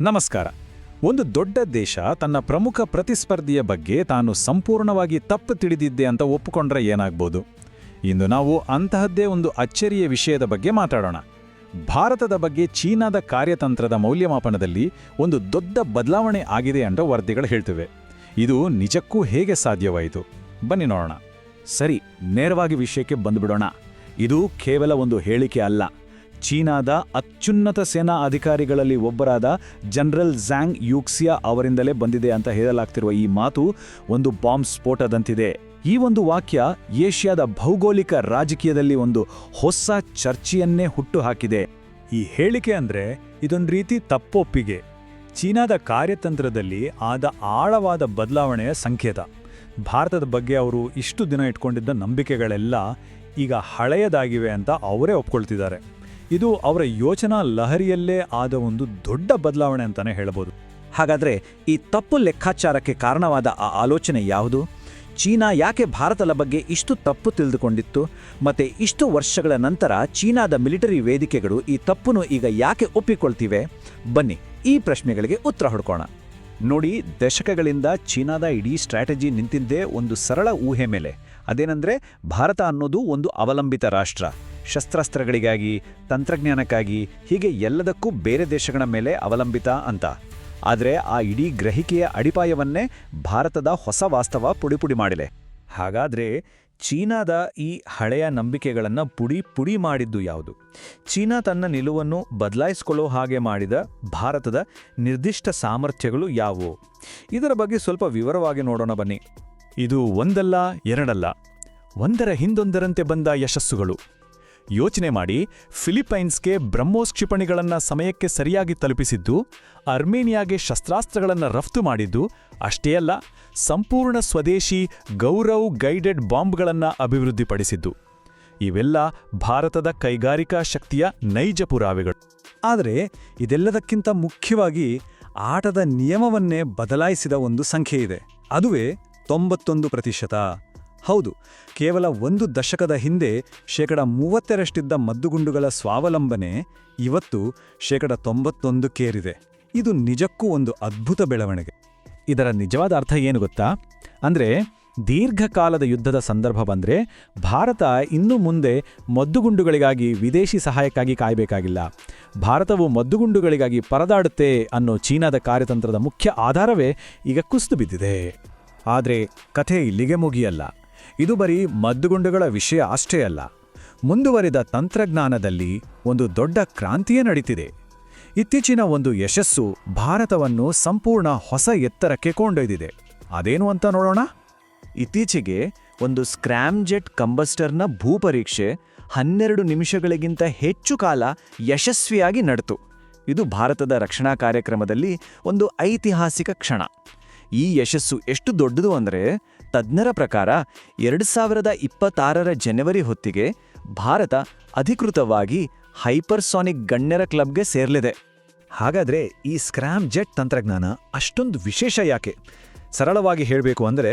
ನಮಸ್ಕಾರ. ಒಂದು ದೊಡ್ಡ ದೇಶ ತನ್ನ ಪ್ರಮುಖ ಪ್ರತಿಸ್ಪರ್ಧಿಯ ಬಗ್ಗೆ ತಾನು ಸಂಪೂರ್ಣವಾಗಿ ತಪ್ಪು ತಿಳಿದಿದ್ದೆ ಅಂತ ಒಪ್ಪಿಕೊಂಡ್ರೆ ಏನಾಗ್ಬೋದು? ಇಂದು ನಾವು ಅಂತಹದ್ದೇ ಒಂದು ಅಚ್ಚರಿಯ ವಿಷಯದ ಬಗ್ಗೆ ಮಾತಾಡೋಣ. ಭಾರತದ ಬಗ್ಗೆ ಚೀನಾದ ಕಾರ್ಯತಂತ್ರದ ಮೌಲ್ಯಮಾಪನದಲ್ಲಿ ಒಂದು ದೊಡ್ಡ ಬದಲಾವಣೆ ಆಗಿದೆ ಅಂತ ವರದಿಗಳು ಹೇಳ್ತಿವೆ. ಇದು ನಿಜಕ್ಕೂ ಹೇಗೆ ಸಾಧ್ಯವಾಯಿತು? ಬನ್ನಿ ನೋಡೋಣ. ಸರಿ, ನೇರವಾಗಿ ವಿಷಯಕ್ಕೆ ಬಂದುಬಿಡೋಣ. ಇದು ಕೇವಲ ಒಂದು ಹೇಳಿಕೆ ಅಲ್ಲ. ಚೀನಾದ ಅತ್ಯುನ್ನತ ಸೇನಾ ಅಧಿಕಾರಿಗಳಲ್ಲಿ ಒಬ್ಬರಾದ ಜನರಲ್ ಝಾಂಗ್ ಯೂಕ್ಸಿಯಾ ಅವರಿಂದಲೇ ಬಂದಿದೆ ಅಂತ ಹೇಳಲಾಗ್ತಿರುವ ಈ ಮಾತು ಒಂದು ಬಾಂಬ್ ಸ್ಫೋಟದಂತಿದೆ. ಈ ಒಂದು ವಾಕ್ಯ ಏಷ್ಯಾದ ಭೌಗೋಳಿಕ ರಾಜಕೀಯದಲ್ಲಿ ಒಂದು ಹೊಸ ಚರ್ಚೆಯನ್ನೇ ಹುಟ್ಟುಹಾಕಿದೆ. ಈ ಹೇಳಿಕೆ ಅಂದರೆ ಇದೊಂದು ರೀತಿ ತಪ್ಪೊಪ್ಪಿಗೆ. ಚೀನಾದ ಕಾರ್ಯತಂತ್ರದಲ್ಲಿ ಆದ ಆಳವಾದ ಬದಲಾವಣೆಯ ಸಂಕೇತ. ಭಾರತದ ಬಗ್ಗೆ ಅವರು ಇಷ್ಟು ದಿನ ಇಟ್ಕೊಂಡಿದ್ದ ನಂಬಿಕೆಗಳೆಲ್ಲ ಈಗ ಹಳೆಯದಾಗಿವೆ ಅಂತ ಅವರೇ ಒಪ್ಕೊಳ್ತಿದ್ದಾರೆ. ಇದು ಅವರ ಯೋಚನಾ ಲಹರಿಯಲ್ಲೇ ಆದ ಒಂದು ದೊಡ್ಡ ಬದಲಾವಣೆ ಅಂತಾನೆ ಹೇಳಬಹುದು. ಹಾಗಾದರೆ ಈ ತಪ್ಪು ಲೆಕ್ಕಾಚಾರಕ್ಕೆ ಕಾರಣವಾದ ಆ ಆಲೋಚನೆ ಯಾವುದು? ಚೀನಾ ಯಾಕೆ ಭಾರತದ ಬಗ್ಗೆ ಇಷ್ಟು ತಪ್ಪು ತಿಳಿದುಕೊಂಡಿತ್ತು? ಮತ್ತು ಇಷ್ಟು ವರ್ಷಗಳ ನಂತರ ಚೀನಾದ ಮಿಲಿಟರಿ ವೇದಿಕೆಗಳು ಈ ತಪ್ಪನ್ನು ಈಗ ಯಾಕೆ ಒಪ್ಪಿಕೊಳ್ತಿವೆ? ಬನ್ನಿ, ಈ ಪ್ರಶ್ನೆಗಳಿಗೆ ಉತ್ತರ ಹುಡ್ಕೋಣ. ನೋಡಿ, ದಶಕಗಳಿಂದ ಚೀನಾದ ಇಡೀ ಸ್ಟ್ರಾಟಜಿ ನಿಂತಿದ್ದೇ ಒಂದು ಸರಳ ಊಹೆ ಮೇಲೆ. ಅದೇನೆಂದರೆ, ಭಾರತ ಅನ್ನೋದು ಒಂದು ಅವಲಂಬಿತ ರಾಷ್ಟ್ರ. ಶಸ್ತ್ರಾಸ್ತ್ರಗಳಿಗಾಗಿ, ತಂತ್ರಜ್ಞಾನಕ್ಕಾಗಿ, ಹೀಗೆ ಎಲ್ಲದಕ್ಕೂ ಬೇರೆ ದೇಶಗಳ ಮೇಲೆ ಅವಲಂಬಿತ ಅಂತ. ಆದರೆ ಆ ಇಡೀ ಗ್ರಹಿಕೆಯ ಅಡಿಪಾಯವನ್ನೇ ಭಾರತದ ಹೊಸ ವಾಸ್ತವ ಪುಡಿಪುಡಿ ಮಾಡಿದೆ. ಹಾಗಾದರೆ ಚೀನಾದ ಈ ಹಳೆಯ ನಂಬಿಕೆಗಳನ್ನು ಪುಡಿ ಪುಡಿ ಮಾಡಿದ್ದು ಯಾವುದು? ಚೀನಾ ತನ್ನ ನಿಲುವನ್ನು ಬದಲಾಯಿಸಿಕೊಳ್ಳೋ ಹಾಗೆ ಮಾಡಿದ ಭಾರತದ ನಿರ್ದಿಷ್ಟ ಸಾಮರ್ಥ್ಯಗಳು ಯಾವುವು? ಇದರ ಬಗ್ಗೆ ಸ್ವಲ್ಪ ವಿವರವಾಗಿ ನೋಡೋಣ ಬನ್ನಿ. ಇದು ಒಂದಲ್ಲ, ಎರಡಲ್ಲ. ಒಂದರ ಹಿಂದೊಂದರಂತೆ ಬಂದ ಯಶಸ್ಸುಗಳು. ಯೋಚನೆ ಮಾಡಿ ಫಿಲಿಪೈನ್ಸ್ಗೆ ಬ್ರಹ್ಮೋಸ್ ಕ್ಷಿಪಣಿಗಳನ್ನ ಸಮಯಕ್ಕೆ ಸರಿಯಾಗಿ ತಲುಪಿಸಿದ್ದು, ಅರ್ಮೇನಿಯಾಗೆ ಶಸ್ತ್ರಾಸ್ತ್ರಗಳನ್ನು ರಫ್ತು ಮಾಡಿದ್ದು ಅಷ್ಟೇ ಅಲ್ಲ, ಸಂಪೂರ್ಣ ಸ್ವದೇಶಿ ಗೌರವ್ ಗೈಡೆಡ್ ಬಾಂಬ್ಗಳನ್ನು ಅಭಿವೃದ್ಧಿಪಡಿಸಿದ್ದು. ಇವೆಲ್ಲ ಭಾರತದ ಕೈಗಾರಿಕಾ ಶಕ್ತಿಯ ನೈಜ ಪುರಾವೆಗಳು. ಆದರೆ ಇದೆಲ್ಲದಕ್ಕಿಂತ ಮುಖ್ಯವಾಗಿ ಆಟದ ನಿಯಮವನ್ನೇ ಬದಲಾಯಿಸಿದ ಒಂದು ಸಂಖ್ಯೆ ಇದೆ ಅದುವೇ ತೊಂಬತ್ತೊಂದು ಪ್ರತಿಶತ. ಹೌದು, ಕೇವಲ ಒಂದು ದಶಕದ ಹಿಂದೆ ಶೇಕಡ ಮೂವತ್ತರಷ್ಟಿದ್ದ ಮದ್ದುಗುಂಡುಗಳ ಸ್ವಾವಲಂಬನೆ ಇವತ್ತು ಶೇಕಡ ತೊಂಬತ್ತೊಂದಕ್ಕೇರಿದೆ ಇದು ನಿಜಕ್ಕೂ ಒಂದು ಅದ್ಭುತ ಬೆಳವಣಿಗೆ. ಇದರ ನಿಜವಾದ ಅರ್ಥ ಏನು ಗೊತ್ತಾ? ಅಂದರೆ ದೀರ್ಘಕಾಲದ ಯುದ್ಧದ ಸಂದರ್ಭ ಬಂದರೆ ಭಾರತ ಇನ್ನು ಮುಂದೆ ಮದ್ದುಗುಂಡುಗಳಿಗಾಗಿ ವಿದೇಶಿ ಸಹಾಯಕ್ಕಾಗಿ ಕಾಯಬೇಕಾಗಿಲ್ಲ. ಭಾರತವು ಮದ್ದುಗುಂಡುಗಳಿಗಾಗಿ ಪರದಾಡುತ್ತೆ ಅನ್ನೋ ಚೀನಾದ ಕಾರ್ಯತಂತ್ರದ ಮುಖ್ಯ ಆಧಾರವೇ ಈಗ ಕುಸಿದು ಬಿದ್ದಿದೆ. ಆದರೆ ಕಥೆ ಇಲ್ಲಿಗೆ ಮುಗಿಯಲ್ಲ. ಇದು ಬರೀ ಮದ್ದುಗುಂಡುಗಳ ವಿಷಯ ಅಷ್ಟೇ ಅಲ್ಲ. ಮುಂದುವರಿದ ತಂತ್ರಜ್ಞಾನದಲ್ಲಿ ಒಂದು ದೊಡ್ಡ ಕ್ರಾಂತಿಯೇ ನಡೀತಿದೆ. ಇತ್ತೀಚಿನ ಒಂದು ಯಶಸ್ಸು ಭಾರತವನ್ನು ಸಂಪೂರ್ಣ ಹೊಸ ಎತ್ತರಕ್ಕೆ ಕೊಂಡೊಯ್ದಿದೆ. ಅದೇನು ಅಂತ ನೋಡೋಣ? ಇತ್ತೀಚೆಗೆ ಒಂದು ಸ್ಕ್ರಾಮ್ಜೆಟ್ ಕಂಬಸ್ಟರ್ನ ಭೂಪರೀಕ್ಷೆ ಹನ್ನೆರಡು ನಿಮಿಷಗಳಿಗಿಂತ ಹೆಚ್ಚು ಕಾಲ ಯಶಸ್ವಿಯಾಗಿ ನಡೆತು. ಇದು ಭಾರತದ ರಕ್ಷಣಾ ಕಾರ್ಯಕ್ರಮದಲ್ಲಿ ಒಂದು ಐತಿಹಾಸಿಕ ಕ್ಷಣ. ಈ ಯಶಸ್ಸು ಎಷ್ಟು ದೊಡ್ಡದು ಅಂದರೆ ತಜ್ಞರ ಪ್ರಕಾರ ಎರಡು ಸಾವಿರದ ಇಪ್ಪತ್ತಾರರ ಜನವರಿ ಹೊತ್ತಿಗೆ ಭಾರತ ಅಧಿಕೃತವಾಗಿ ಹೈಪರ್ಸಾನಿಕ್ ಗಣ್ಯರ ಕ್ಲಬ್ಗೆ ಸೇರಲಿದೆ. ಹಾಗಾದರೆ ಈ ಸ್ಕ್ರಾಮ್ ಜೆಟ್ ತಂತ್ರಜ್ಞಾನ ಅಷ್ಟೊಂದು ವಿಶೇಷ ಯಾಕೆ? ಸರಳವಾಗಿ ಹೇಳಬೇಕು ಅಂದರೆ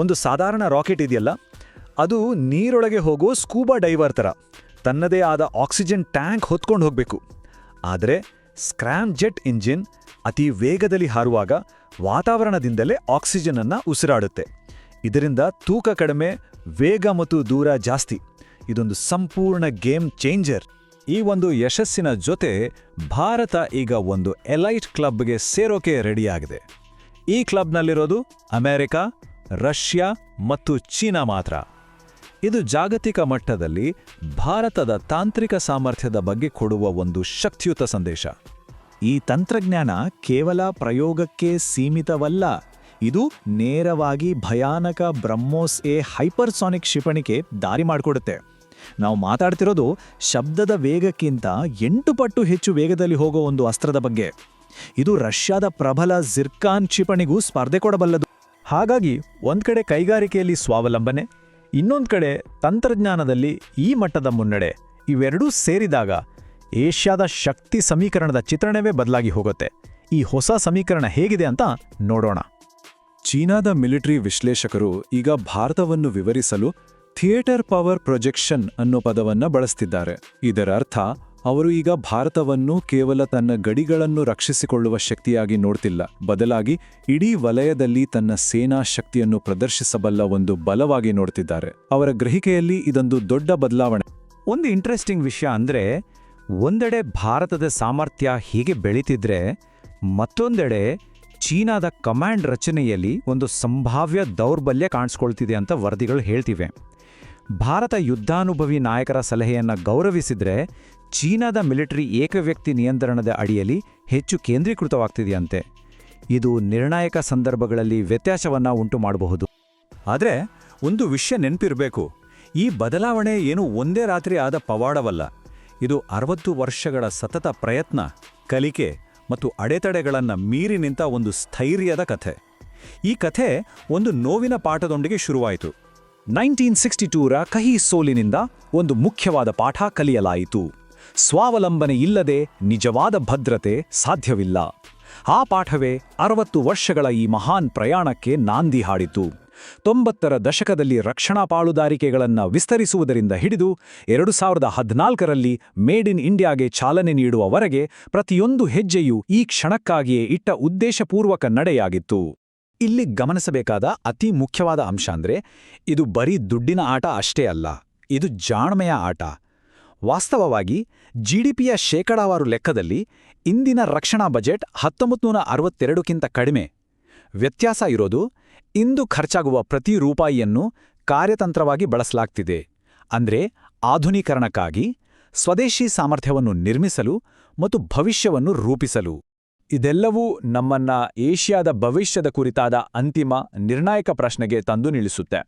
ಒಂದು ಸಾಧಾರಣ ರಾಕೆಟ್ ಇದೆಯಲ್ಲ, ಅದು ನೀರೊಳಗೆ ಹೋಗೋ ಸ್ಕೂಬಾ ಡೈವರ್ ಥರ ತನ್ನದೇ ಆದ ಆಕ್ಸಿಜನ್ ಟ್ಯಾಂಕ್ ಹೊತ್ಕೊಂಡು ಹೋಗಬೇಕು. ಆದರೆ ಸ್ಕ್ರಾಮ್ ಜೆಟ್ ಇಂಜಿನ್ ಅತಿ ವೇಗದಲ್ಲಿ ಹಾರುವಾಗ ವಾತಾವರಣದಿಂದಲೇ ಆಕ್ಸಿಜನನ್ನು ಉಸಿರಾಡುತ್ತೆ. ಇದರಿಂದ ತೂಕ ಕಡಿಮೆ, ವೇಗ ಮತ್ತು ದೂರ ಜಾಸ್ತಿ. ಇದೊಂದು ಸಂಪೂರ್ಣ ಗೇಮ್ ಚೇಂಜರ್. ಈ ಒಂದು ಯಶಸ್ಸಿನ ಜೊತೆ ಭಾರತ ಈಗ ಒಂದು ಎಲೈಟ್ ಕ್ಲಬ್ಗೆ ಸೇರೋಕೆ ರೆಡಿಯಾಗಿದೆ. ಈ ಕ್ಲಬ್ನಲ್ಲಿರೋದು ಅಮೆರಿಕ, ರಷ್ಯಾ ಮತ್ತು ಚೀನಾ ಮಾತ್ರ. ಇದು ಜಾಗತಿಕ ಮಟ್ಟದಲ್ಲಿ ಭಾರತದ ತಾಂತ್ರಿಕ ಸಾಮರ್ಥ್ಯದ ಬಗ್ಗೆ ಕೊಡುವ ಒಂದು ಶಕ್ತಿಯುತ ಸಂದೇಶ. ಈ ತಂತ್ರಜ್ಞಾನ ಕೇವಲ ಪ್ರಯೋಗಕ್ಕೆ ಸೀಮಿತವಲ್ಲ. ಇದು ನೇರವಾಗಿ ಭಯಾನಕ ಬ್ರಹ್ಮೋಸ್ ಎ ಹೈಪರ್ಸಾನಿಕ್ ಕ್ಷಿಪಣಿಗೆ ದಾರಿ ಮಾಡಿಕೊಡುತ್ತೆ. ನಾವು ಮಾತಾಡ್ತಿರೋದು ಶಬ್ದದ ವೇಗಕ್ಕಿಂತ ಎಂಟು ಪಟ್ಟು ಹೆಚ್ಚು ವೇಗದಲ್ಲಿ ಹೋಗೋ ಒಂದು ಅಸ್ತ್ರದ ಬಗ್ಗೆ. ಇದು ರಷ್ಯಾದ ಪ್ರಬಲ ಜಿರ್ಕಾನ್ ಕ್ಷಿಪಣಿಗೂ ಸ್ಪರ್ಧೆ ಕೊಡಬಲ್ಲದು. ಹಾಗಾಗಿ ಒಂದು ಕಡೆ ಕೈಗಾರಿಕೆಯಲ್ಲಿ ಸ್ವಾವಲಂಬನೆ, ಇನ್ನೊಂದು ಕಡೆ ತಂತ್ರಜ್ಞಾನದಲ್ಲಿ ಈ ಮಟ್ಟದ ಮುನ್ನಡೆ. ಇವೆರಡೂ ಸೇರಿದಾಗ ಏಷ್ಯಾದ ಶಕ್ತಿ ಸಮೀಕರಣದ ಚಿತ್ರಣವೇ ಬದಲಾಗಿ ಹೋಗುತ್ತೆ. ಈ ಹೊಸ ಸಮೀಕರಣ ಹೇಗಿದೆ ಅಂತ ನೋಡೋಣ. ಚೀನಾದ ಮಿಲಿಟರಿ ವಿಶ್ಲೇಷಕರು ಈಗ ಭಾರತವನ್ನು ವಿವರಿಸಲು ಥಿಯೇಟರ್ ಪವರ್ ಪ್ರೊಜೆಕ್ಷನ್ ಅನ್ನೋ ಪದವನ್ನ ಬಳಸ್ತಿದ್ದಾರೆ. ಇದರರ್ಥ, ಅವರು ಈಗ ಭಾರತವನ್ನು ಕೇವಲ ತನ್ನ ಗಡಿಗಳನ್ನು ರಕ್ಷಿಸಿಕೊಳ್ಳುವ ಶಕ್ತಿಯಾಗಿ ನೋಡ್ತಿಲ್ಲ. ಬದಲಾಗಿ, ಇಡೀ ವಲಯದಲ್ಲಿ ತನ್ನ ಸೇನಾ ಶಕ್ತಿಯನ್ನು ಪ್ರದರ್ಶಿಸಬಲ್ಲ ಒಂದು ಬಲವಾಗಿ ನೋಡ್ತಿದ್ದಾರೆ. ಅವರ ಗ್ರಹಿಕೆಯಲ್ಲಿ ಇದೊಂದು ದೊಡ್ಡ ಬದಲಾವಣೆ. ಒಂದು ಇಂಟ್ರೆಸ್ಟಿಂಗ್ ವಿಷಯ ಅಂದರೆ, ಒಂದೆಡೆ ಭಾರತದ ಸಾಮರ್ಥ್ಯ ಹೀಗೆ ಬೆಳೀತಿದ್ರೆ, ಮತ್ತೊಂದೆಡೆ ಚೀನಾದ ಕಮಾಂಡ್ ರಚನೆಯಲ್ಲಿ ಒಂದು ಸಂಭಾವ್ಯ ದೌರ್ಬಲ್ಯ ಕಾಣಿಸ್ಕೊಳ್ತಿದೆ ಅಂತ ವರದಿಗಳು ಹೇಳ್ತಿವೆ. ಭಾರತ ಯುದ್ಧಾನುಭವಿ ನಾಯಕರ ಸಲಹೆಯನ್ನು ಗೌರವಿಸಿದ್ರೆ ಚೀನಾದ ಮಿಲಿಟರಿ ಏಕವ್ಯಕ್ತಿ ನಿಯಂತ್ರಣದ ಅಡಿಯಲ್ಲಿ ಹೆಚ್ಚು ಕೇಂದ್ರೀಕೃತವಾಗ್ತಿದೆಯಂತೆ. ಇದು ನಿರ್ಣಾಯಕ ಸಂದರ್ಭಗಳಲ್ಲಿ ವ್ಯತ್ಯಾಸವನ್ನು ಉಂಟು ಮಾಡಬಹುದು ಆದರೆ ಒಂದು ವಿಷಯ ನೆನಪಿರಬೇಕು. ಈ ಬದಲಾವಣೆ ಏನು ಒಂದೇ ರಾತ್ರಿ ಆದ ಪವಾಡವಲ್ಲ. ಇದು ಅರವತ್ತು ವರ್ಷಗಳ ಸತತ ಪ್ರಯತ್ನ, ಕಲಿಕೆ ಮತ್ತು ಅಡೆತಡೆಗಳನ್ನು ಮೀರಿ ನಿಂತ ಒಂದು ಸ್ಥೈರ್ಯದ ಕಥೆ. ಈ ಕಥೆ ಒಂದು ನೋವಿನ ಪಾಠದೊಂದಿಗೆ ಶುರುವಾಯಿತು. ನೈನ್ಟೀನ್ ಸಿಕ್ಸ್ಟಿ ಟೂರ ಕಹಿ ಸೋಲಿನಿಂದ ಒಂದು ಮುಖ್ಯವಾದ ಪಾಠ ಕಲಿಯಲಾಯಿತು. ಸ್ವಾವಲಂಬನೆ ಇಲ್ಲದೆ ನಿಜವಾದ ಭದ್ರತೆ ಸಾಧ್ಯವಿಲ್ಲ. ಆ ಪಾಠವೇ ಅರವತ್ತು ವರ್ಷಗಳ ಈ ಮಹಾನ್ ಪ್ರಯಾಣಕ್ಕೆ ನಾಂದಿ ಹಾಡಿತು. ತೊಂಬತ್ತರ ದಶಕದಲ್ಲಿ ರಕ್ಷಣಾ ಪಾಳುದಾರಿಕೆಗಳನ್ನು ವಿಸ್ತರಿಸುವುದರಿಂದ ಹಿಡಿದು ಎರಡು ಸಾವಿರದ ಹದಿನಾಲ್ಕರಲ್ಲಿ ಮೇಡ್ ಇನ್ ಇಂಡಿಯಾಗೆ ಚಾಲನೆ ನೀಡುವವರೆಗೆ ಪ್ರತಿಯೊಂದು ಹೆಜ್ಜೆಯೂ ಈ ಕ್ಷಣಕ್ಕಾಗಿಯೇ ಇಟ್ಟ ಉದ್ದೇಶಪೂರ್ವಕ ನಡೆಯಾಗಿತ್ತು. ಇಲ್ಲಿ ಗಮನಿಸಬೇಕಾದ ಅತಿ ಮುಖ್ಯವಾದ ಅಂಶ ಅಂದ್ರೆ ಇದು ಬರೀ ದುಡ್ಡಿನ ಆಟ ಅಷ್ಟೇ ಅಲ್ಲ, ಇದು ಜಾಣ್ಮೆಯ ಆಟ. ವಾಸ್ತವವಾಗಿ ಜಿಡಿಪಿಯ ಶೇಕಡಾವಾರು ಲೆಕ್ಕದಲ್ಲಿ ಇಂದಿನ ರಕ್ಷಣಾ ಬಜೆಟ್ ಹತ್ತೊಂಬತ್ತು ನೂರ ಅರವತ್ತೆರಡಕ್ಕಿಂತ ಕಡಿಮೆ. ವ್ಯತ್ಯಾಸ ಇರೋದು ಇಂದು ಖರ್ಚಾಗುವ ಪ್ರತಿ ರೂಪಾಯಿಯನ್ನು ಕಾರ್ಯತಂತ್ರವಾಗಿ ಬಳಸಲಾಗ್ತಿದೆ. ಅಂದ್ರೆ ಆಧುನೀಕರಣಕ್ಕಾಗಿ ಸ್ವದೇಶಿ ಸಾಮರ್ಥ್ಯವನ್ನು ನಿರ್ಮಿಸಲು ಮತ್ತು ಭವಿಷ್ಯವನ್ನು ರೂಪಿಸಲು. ಇದೆಲ್ಲವೂ ನಮ್ಮನ್ನ ಏಷ್ಯಾದ ಭವಿಷ್ಯದ ಕುರಿತಾದ ಅಂತಿಮ ನಿರ್ಣಾಯಕ ಪ್ರಶ್ನೆಗೆ ತಂದು ನಿಲ್ಲಿಸುತ್ತೆ.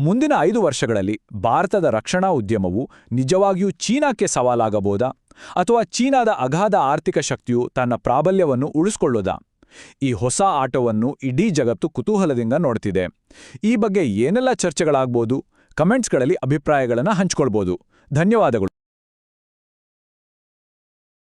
ಮುಂದಿನ ಐದು ವರ್ಷಗಳಲ್ಲಿ ಭಾರತದ ರಕ್ಷಣಾ ಉದ್ಯಮವು ನಿಜವಾಗಿಯೂ ಚೀನಾಕ್ಕೆ ಸವಾಲಾಗಬಹುದಾ? ಅಥವಾ ಚೀನಾದ ಅಗಾಧ ಆರ್ಥಿಕ ಶಕ್ತಿಯು ತನ್ನ ಪ್ರಾಬಲ್ಯವನ್ನು ಉಳಿಸ್ಕೊಳ್ಳೋದಾ? ಈ ಹೊಸ ಆಟವನ್ನು ಇಡೀ ಜಗತ್ತು ಕುತೂಹಲದಿಂದ ನೋಡ್ತಿದೆ. ಈ ಬಗ್ಗೆ ಏನೆಲ್ಲ ಚರ್ಚೆಗಳಾಗ್ಬೋದು? ಕಮೆಂಟ್ಸ್ಗಳಲ್ಲಿ ಅಭಿಪ್ರಾಯಗಳನ್ನು ಹಂಚ್ಕೊಳ್ಬೋದು. ಧನ್ಯವಾದಗಳು.